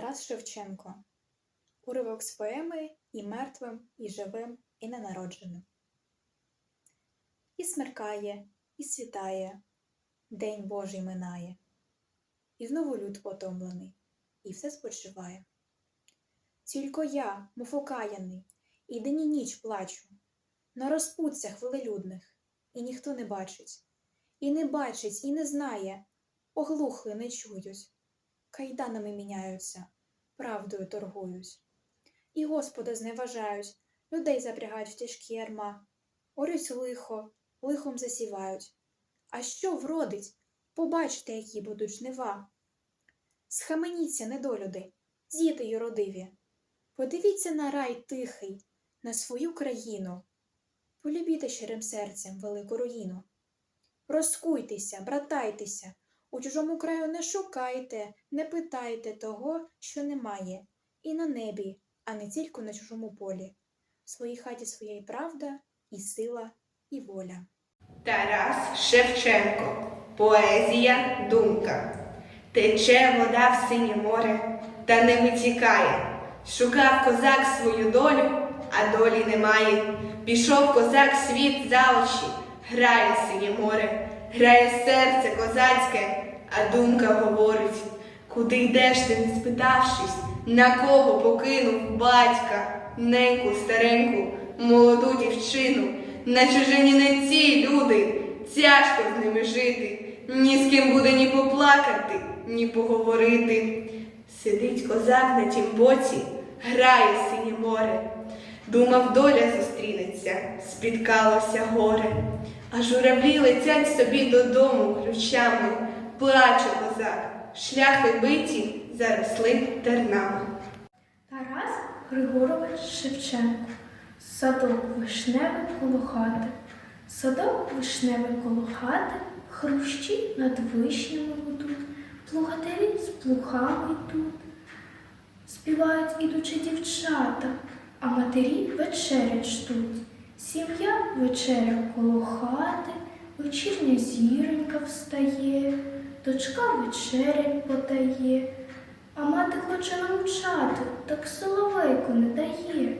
Тарас Шевченко. Уривок з поеми і мертвим, і живим, і ненародженим. І смеркає, і світає, День Божий минає, і знову люд потомлений, і все спочиває. Тільки я, мов окаяний, і день і ніч плачу, на розпуттях велелюдних, і ніхто не бачить, і не бачить, і не знає, оглухли не чують, кайданами міняються, правдою торгують. І Господа зневажають, людей запрягають в тяжкі ярма, орють лихо, лихом засівають. А що вродить? Побачте, які будуть жнива. Схаменіться, недолюди, діти юродиві. Подивіться на рай тихий, на свою країну. Полюбіте щирим серцем велику руїну. Розкуйтеся, братайтеся, у чужому краю не шукайте, не питайте того, що немає, і на небі, а не тільки на чужому полі. В своїй хаті своя і правда, і сила, і воля. Тарас Шевченко. Поезія думка. Тече вода в синє море, та не витікає. Шукав козак свою долю, а долі немає. Пішов козак світ за очі, грає синє море, грає серце козацьке, а думка говорить, куди йдеш ти, не спитавшись, на кого покинув батька, неньку стареньку, молоду дівчину. На чужині не ці люди, тяжко з ними жити, ні з ким буде ні поплакати, ні поговорити. Сидить козак на тім боці, грає синє море. Думав, доля зустрінеться, спіткалося горе. А журавлі летять собі додому ключами, плаче козак, шляхи биті заросли тернами. Тарас Григорович Шевченко. Садок вишневий коло хати. Садок вишневий коло хати, хрущі над вишнями гудуть, плугатарі з плугами йдуть. Співають ідучі дівчата, а матері вечерять ждуть. Сім'я вечеря коло хати, вечірня зіронька встає, дочка вечерять подає, а мати хоче навчати, так соловейку не дає.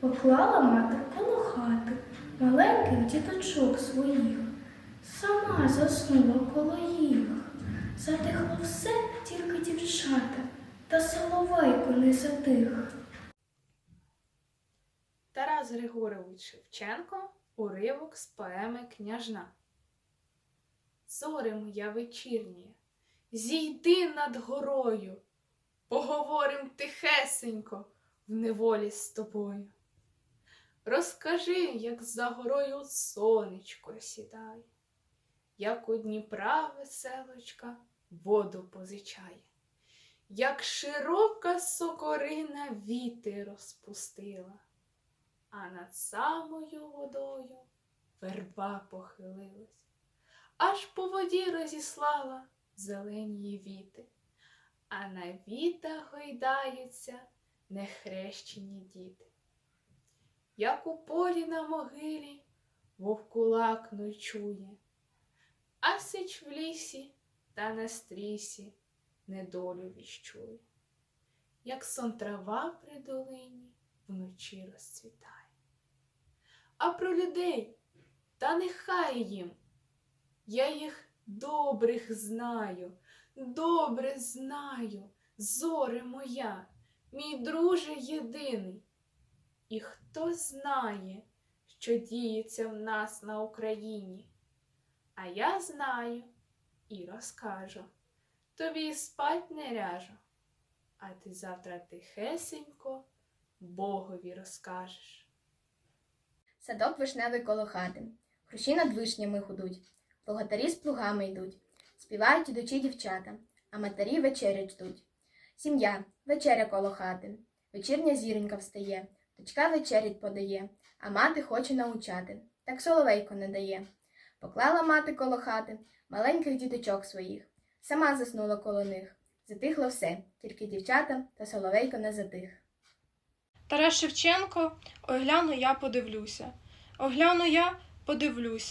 Поклала мати коло хати маленьких діточок своїх, сама заснула коло їх. Затихло все тільки дівчата, та соловейко не затих. Григорович Шевченко уривок з поеми Княжна. Зоре моя вечірнє, зійди над горою, поговорим тихесенько в неволі з тобою. Розкажи, як за горою сонечко сідає, як у Дніпра веселочка воду позичає, як широка сокорина віти розпустила а над самою водою верба похилилась, аж по воді розіслала зелені віти, а на вітах гойдаються нехрещені діти. Як у полі на могилі вовкулак ночує, а сич в лісі та на стрісі недолю віщує, як сон трава при долині вночі розцвітає. А про людей та нехай їм. Я їх добрих знаю, добре знаю, зоре моя, мій друже єдиний. І хто знає, що діється в нас на Україні? А я знаю і розкажу, тобі спать не ряжу, а ти завтра тихесенько Богові розкажеш. Садок вишневий коло хати, хрущі над вишнями гудуть, плугатарі з плугами йдуть, співають ідучі дівчата, а матері вечерять ждуть. Сім'я, вечеря коло хати, вечірня зіронька встає, дочка вечерять подає, а мати хоче научати, так соловейко не дає. Поклала мати коло хати маленьких діточок своїх, сама заснула коло них. Затихло все, тільки дівчата та соловейко не затих. Тарас Шевченко, огляну я подивлюся. Огляну я подивлюся.